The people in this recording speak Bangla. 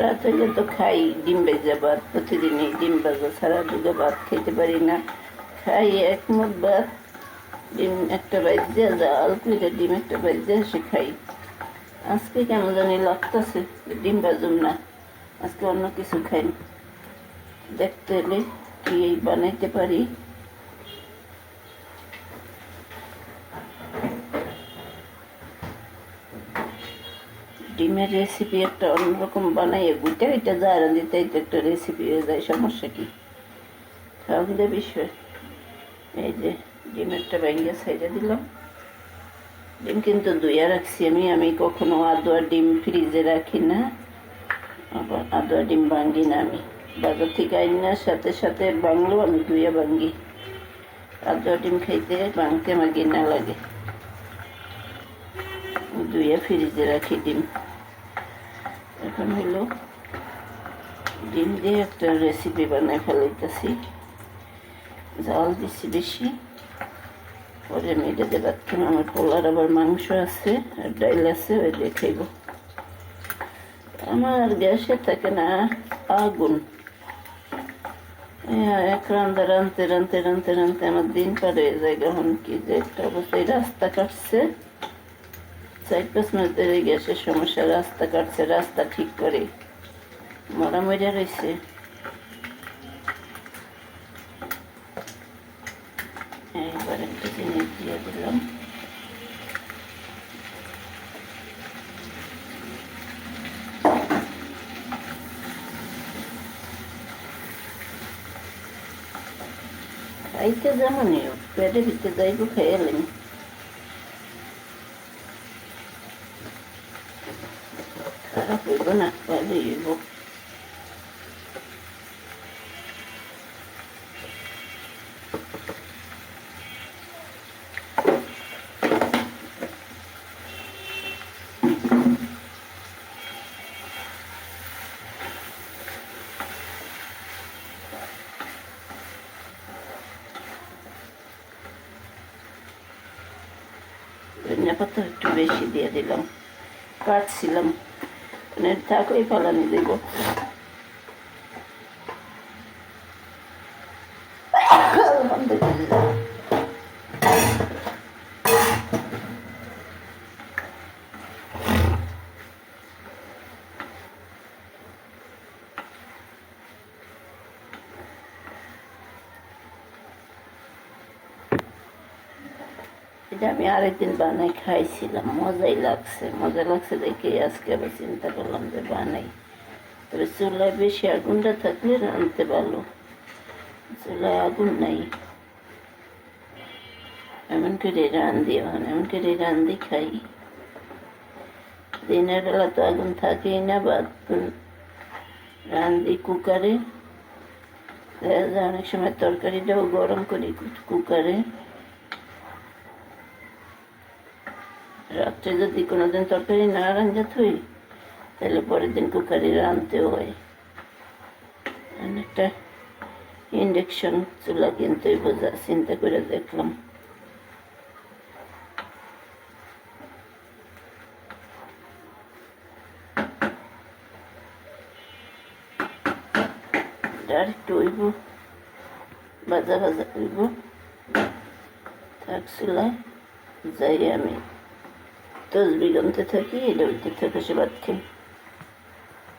রাত হইলে তো খাই, ডিম ভেজা ভাত, প্রতিদিনই ডিম ভাজা ছাড়া দুটো ভাত খেতে পারি না। খাই এক মুঠ ভাত ডিম একটা বাজ্যা জাল করে ডিম একটা বাজ্যা এসে খাই। আজকে কেমন জানি লাগতেছে, ডিম ভাজুম না, আজকে অন্য কিছু খাই। দেখতে হলে কি বানাইতে পারি? ডিমের রেসিপি একটা অন্যরকম বানাইয়ে গুটে এটা যা দিতে এটা একটা রেসিপি হয়ে যায়, সমস্যা কি? তাহলে বিষয়। এই যে ডিমেরটা ভেঙে সাইডে দিলাম। ডিম কিন্তু দুইয়া রাখছি আমি আমি কখনো আদোয়া ডিম ফ্রিজে রাখি না, আবার আদোয়া ডিম ভাঙ্গি না আমি। বাজার থেকে আইনার সাথে সাথে বাংলো আমি দুইয়া ভাঙ্গি আদোয়া ডিম খাইতে ভাঙতে আমার ঘৃণা লাগে। দুইয়া ফ্রিজে রাখি ডিম এখন হলো ডিম দিয়ে একটা রেসিপি বানাই ফেলাইতেছি। জাল দিছি বেশি। পরে আমি এটা দিয়ে ভাত আমার পোলার আবার মাংস আছে আর ডাইল আছে, ওই দিয়ে খাইব। আমার গ্যাসে থাকে না আগুন। এক রান্না রানতে রানতে রানতে রানতে আমার দিন পার যায়। এখন কি যে একটা অবস্থায় রাস্তা কাটছে। মাস ধরে গ্যাসের সমস্যা রাস্তা কাটছে, রাস্তা ঠিক করে। মরা মরা রয়েছে এইবার যেমনই পেটে ভিতরে যাইব, খেয়ে এলেন। খারাপ হইব না ভালো হইব ধনিয়া পাতা একটু মানে থাকলেই ফালানি দেব। আলহামদুলিল্লাহ এটা আমি আরেকদিন বানাই খাইছিলাম, মজাই লাগছে, মজা লাগছে দেখে আজকে আবার চিন্তা করলাম যে বানাই। তবে চুলায় বেশি আগুনটা থাকলে রাঁধতে ভালো, চুলায় আগুন নাই। এমন করে রান্ধি এখন, এমন করে রান্ধি খাই। দিনের বেলা তো আগুন থাকেই না বা রান্ধি কুকারে। অনেক সময় তরকারিটাও গরম করি কুকারে। রাত্রে যদি কোনোদিন তরকারি না রান্ধা থই তাহলে পরের দিন কুকারি রাঁধতেও হয়। অনেকটা ইন্ডাকশন চুলা কিনতে বোঝা, চিন্তা করে দেখলাম। ডাইরেক্ট হইব ভাজা ভাজা হইব। থাক যাই আমি। তসবি গমতে থাকি এটা উঠতে থাকে সে ভাত খেয়ে